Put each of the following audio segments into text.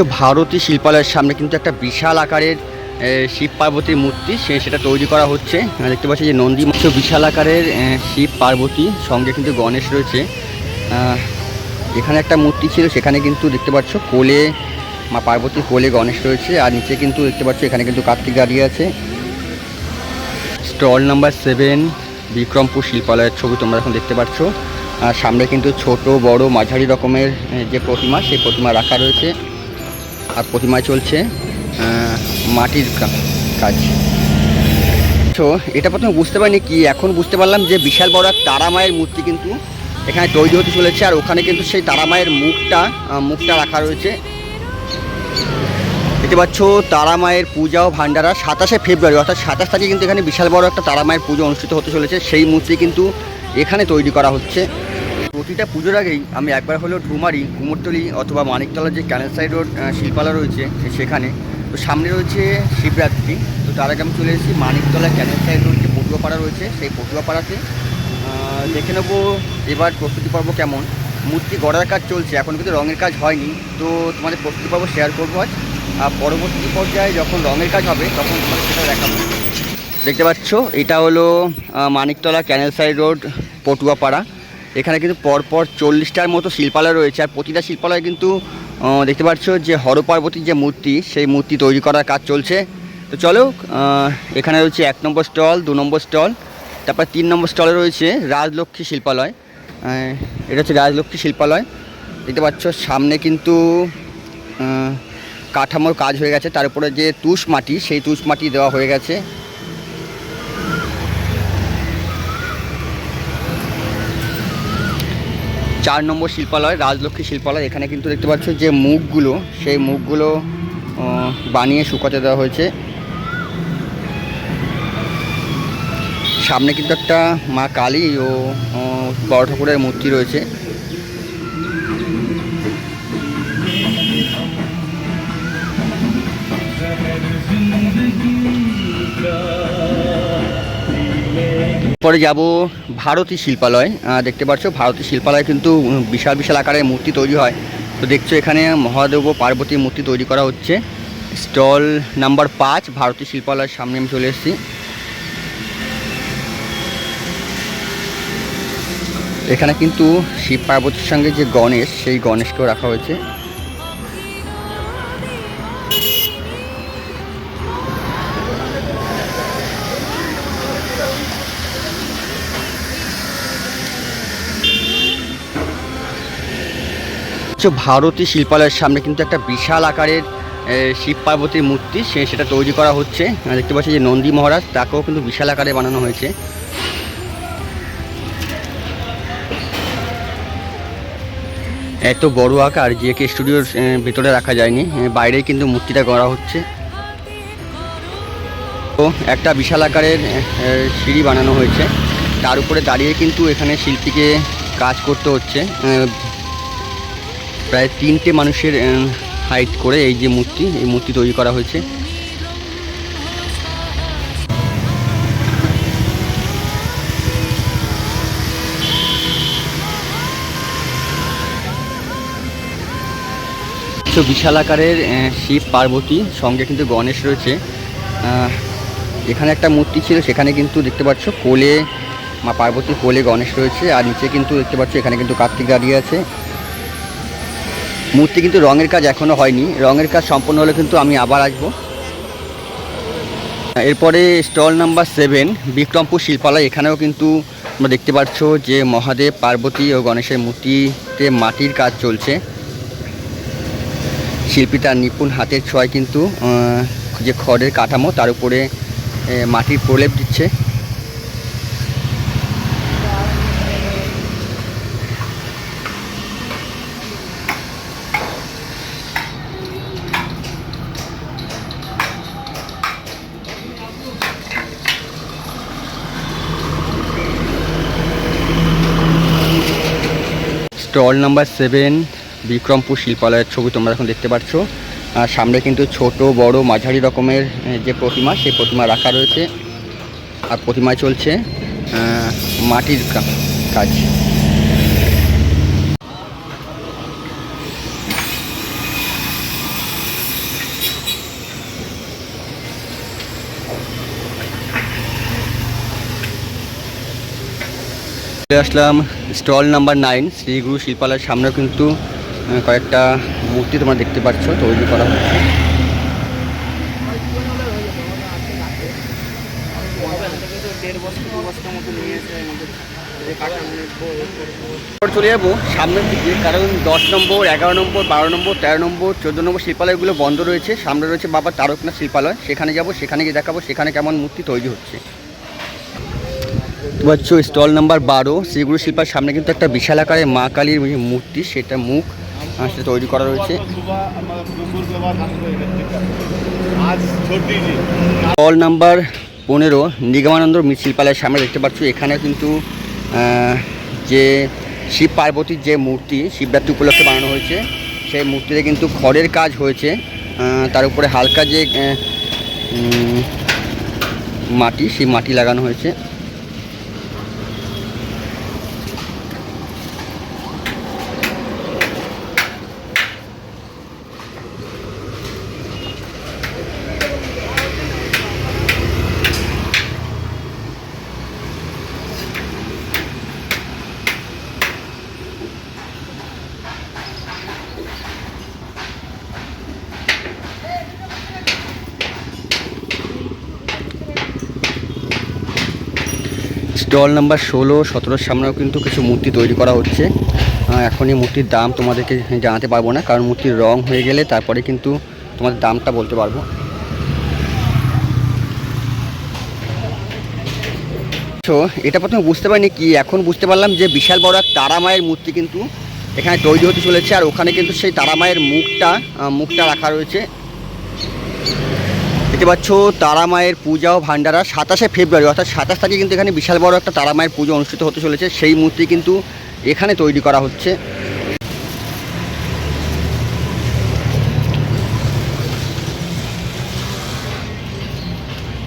ভারতী শিল্পালয়ের সামনে কিন্তু একটা বিশাল আকারের শিব পার্বতীর মূর্তি, সে সেটা তৈরি করা হচ্ছে। দেখতে পাচ্ছি যে নন্দী মৎস্য বিশাল আকারের শিব পার্বতী, সঙ্গে কিন্তু গণেশ রয়েছে। এখানে একটা মূর্তি ছিল, সেখানে কিন্তু দেখতে পাচ্ছ কোলে, মা পার্বতীর কোলে গণেশ রয়েছে, আর নিচে কিন্তু দেখতে পাচ্ছ এখানে কিন্তু কার্তিক দাঁড়িয়ে আছে। স্টল নাম্বার সেভেন, বিক্রমপুর শিল্পালয়ের ছবি তোমরা এখন দেখতে পাচ্ছ। আর সামনে কিন্তু ছোট, বড়, মাঝারি রকমের যে প্রতিমা, সেই প্রতিমা রাখা রয়েছে। আর প্রতিমায় চলছে মাটির কাজ। তো এটা প্রথমে বুঝতে পারিনি কি, এখন বুঝতে পারলাম যে বিশাল বড় এক তারা মায়ের মূর্তি কিন্তু এখানে তৈরি হতে চলেছে, আর ওখানে কিন্তু সেই তারা মায়ের মুখটা মুখটা রাখা রয়েছে। দেখতে পাচ্ছ, তারা মায়ের পূজা ও ভান্ডারা সাতাশে ফেব্রুয়ারি, অর্থাৎ সাতাশ তারিখে কিন্তু এখানে বিশাল বড় একটা তারা মায়ের পুজো অনুষ্ঠিত হতে চলেছে। সেই মূর্তি কিন্তু এখানে তৈরি করা হচ্ছে। প্রতিটা পুজোর আগেই আমি একবার হলেও ঢুমারি কুমোরটলি অথবা মানিকতলার যে ক্যানেল সাইড রোড আহ, শিল্পালয় রয়েছে সেখানে। তো সামনে রয়েছে শিবরাত্রি। তো তার আগে আমি চলে এসেছি মানিকতলা ক্যানেল সাইড রোড যে পটুয়াপাড়া রয়েছে সেই পটুয়াপাড়াতে। দেখে নেব এবার প্রস্তুতি পর্ব কেমন। মূর্তি গড়ার কাজ চলছে এখন কিন্তু রঙের কাজ হয়নি। তো তোমাদের প্রস্তুতি পর্ব শেয়ার করব আজ। আর পরবর্তী পর্যায়ে যখন রঙের কাজ হবে তখন তোমাদের সেটা দেখাবো। দেখতে পাচ্ছ এটা হলো Maniktala canal side road Patuapara. এখানে কিন্তু পরপর চল্লিশটার মতো শিল্পালয় রয়েছে। আর প্রতিটা শিল্পালয় কিন্তু দেখতে পাচ্ছ যে হরপার্বতীর যে মূর্তি, সেই মূর্তি তৈরি করার কাজ চলছে। তো চলো এখানে রয়েছে এক নম্বর স্টল, দু নম্বর স্টল, তারপর তিন নম্বর স্টলে রয়েছে রাজলক্ষ্মী শিল্পালয়। এটা হচ্ছে রাজলক্ষ্মী শিল্পালয়। দেখতে পাচ্ছ, সামনে কিন্তু কাঠামোর কাজ হয়ে গেছে। তার উপরে যে তুষ মাটি, সেই তুষ মাটি দেওয়া হয়ে গেছে। চার নম্বর শিল্পালয়, রাজলক্ষ্মী শিল্পালয়। এখানে কিন্তু দেখতে পাচ্ছ যে মুখগুলো, সেই মুখগুলো বানিয়ে শুকাতে দেওয়া হয়েছে। সামনে কিন্তু একটা মা কালী ও, বড় ঠাকুরের মূর্তি রয়েছে। পরে যাব ভারতী শিল্পালয়। দেখতে পাচ্ছ, ভারতী শিল্পালয় কিন্তু বিশাল বিশাল আকারের মূর্তি তৈরি হয়। তো দেখছ এখানে মহাদেব পার্বতীর মূর্তি তৈরি করা হচ্ছে। স্টল নাম্বার পাঁচ, ভারতী শিল্পালয়ের সামনে আমি চলে এসেছি। এখানে কিন্তু শিব পার্বতীর সঙ্গে যে গণেশ, সেই গণেশকেও রাখা হয়েছে। ভারতী শিল্পালয়ের সামনে কিন্তু একটা বিশাল আকারের শিব পার্বতীর মূর্তি সে সেটা তৈরি করা হচ্ছে। দেখতে পাচ্ছি যে নন্দী মহারাজ তাকেও কিন্তু বিশাল আকারে বানানো হয়েছে। এত বড় আকার যে কে স্টুডিওর ভেতরে রাখা যায়নি। এ, বাইরেই কিন্তু মূর্তিটা করা হচ্ছে। তো একটা বিশাল আকারের সিঁড়ি বানানো হয়েছে। তার উপরে দাঁড়িয়ে কিন্তু এখানে শিল্পীকে কাজ করতে হচ্ছে। প্রায় তিনটে মানুষের হাইট করে এই যে মূর্তি, এই মূর্তি তৈরি করা হয়েছে। তো বিশাল আকারের শিব, পার্বতী সঙ্গে কিন্তু গণেশ রয়েছে। এখানে একটা মূর্তি ছিল, সেখানে কিন্তু দেখতে পাচ্ছ কোলে, মা পার্বতীর কোলে গণেশ রয়েছে, আর নিচে কিন্তু দেখতে পাচ্ছ এখানে কিন্তু কার্তিক দাঁড়িয়ে আছে। মূর্তি কিন্তু রঙের কাজ এখনও হয়নি। রঙের কাজ সম্পন্ন হলে কিন্তু আমি আবার আসব। এরপরে stall number seven, Bikrampur Shilpalay. এখানেও কিন্তু তোমরা দেখতে পাচ্ছ যে মহাদেব, পার্বতী ও গণেশের মূর্তিতে মাটির কাজ চলছে। শিল্পী তার নিপুণ হাতের ছোঁয়ায় কিন্তু যে খড়ের কাঠামো, তার উপরে মাটির প্রলেপ দিচ্ছে। স্টল নাম্বার সেভেন, বিক্রমপুর শিল্পালয়ের ছবি তোমরা এখন দেখতে পাচ্ছ। আর সামনে কিন্তু ছোট, বড়, মাঝারি রকমের যে প্রতিমা, সেই প্রতিমা রাখা রয়েছে। আর প্রতিমায় চলছে মাটির কাজ। চলে আসলাম স্টল নাম্বার নাইন শ্রীগুরু শিল্পালয়ের সামনেও কিন্তু কয়েকটা মূর্তি তোমরা দেখতে পাচ্ছ, তৈরি করা হচ্ছে। চলে যাব সামনের দিকে, কারণ দশ নম্বর, এগারো নম্বর, বারো নম্বর, তেরো নম্বর, চোদ্দ নম্বর শিল্পালয়গুলো বন্ধ রয়েছে। সামনে রয়েছে বাবা তারকনাথ শিল্পালয়। সেখানে যাব, সেখানে গিয়ে দেখাবো, সেখানে কেমন মূর্তি তৈরি হচ্ছে। দেখতে পাচ্ছ স্টল নাম্বার বারো, শ্রীগুরু শিল্পার সামনে কিন্তু একটা বিশাল আকারে মা কালীর মূর্তি, সেটা মুখ সেটা তৈরি করা রয়েছে। স্টল নাম্বার পনেরো, নিগমানন্দ শিল্পালয়ের সামনে দেখতে পাচ্ছ, এখানে কিন্তু যে শিব পার্বতীর যে মূর্তি, শিবরাত্রি উপলক্ষে বানানো হয়েছে, সেই মূর্তিতে কিন্তু খড়ের কাজ হয়েছে। তার উপরে হালকা যে মাটি, সেই মাটি লাগানো হয়েছে। স্টল নাম্বার ষোলো, সতেরোর সামনেও কিন্তু কিছু মূর্তি তৈরি করা হচ্ছে। এখন এই মূর্তির দাম তোমাদেরকে জানাতে পারব না, কারণ মূর্তির রং হয়ে গেলে তারপরে কিন্তু তোমাদের দামটা বলতে পারব। তো এটা প্রথমে বুঝতে পারিনি কি, এখন বুঝতে পারলাম যে বিশাল বড় এক তারা মায়ের মূর্তি কিন্তু এখানে তৈরি হতে চলেছে, আর ওখানে কিন্তু সেই তারা মায়ের মুখটা মুখটা রাখা রয়েছে। দেখতে পাচ্ছ, তারা মায়ের পূজা ও ভান্ডারা সাতাশে ফেব্রুয়ারি, অর্থাৎ সাতাশ তারিখে কিন্তু এখানে বিশাল বড় একটা তারা মায়ের পুজো অনুষ্ঠিত হতে চলেছে। সেই মূর্তি কিন্তু এখানে তৈরি করা হচ্ছে।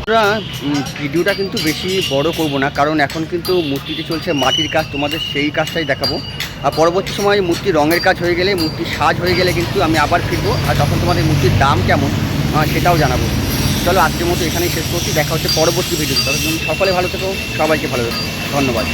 আমরা ভিডিওটা কিন্তু বেশি বড় করব না, কারণ এখন কিন্তু মূর্তিটি চলছে মাটির কাজ, তোমাদের সেই কাজটাই দেখাবো। আর পরবর্তী সময় মূর্তি রঙের কাজ হয়ে গেলে, মূর্তির সাজ হয়ে গেলে কিন্তু আমি আবার ফিরবো, আর তখন তোমাদের মূর্তির দাম কেমন সেটাও জানাব। চলো, আজকের মতো এখানেই শেষ করছি। দেখা হচ্ছে পরবর্তী ভিডিও তবে সকলে ভালো থেকো, সবাইকে ভালো থেকো ধন্যবাদ।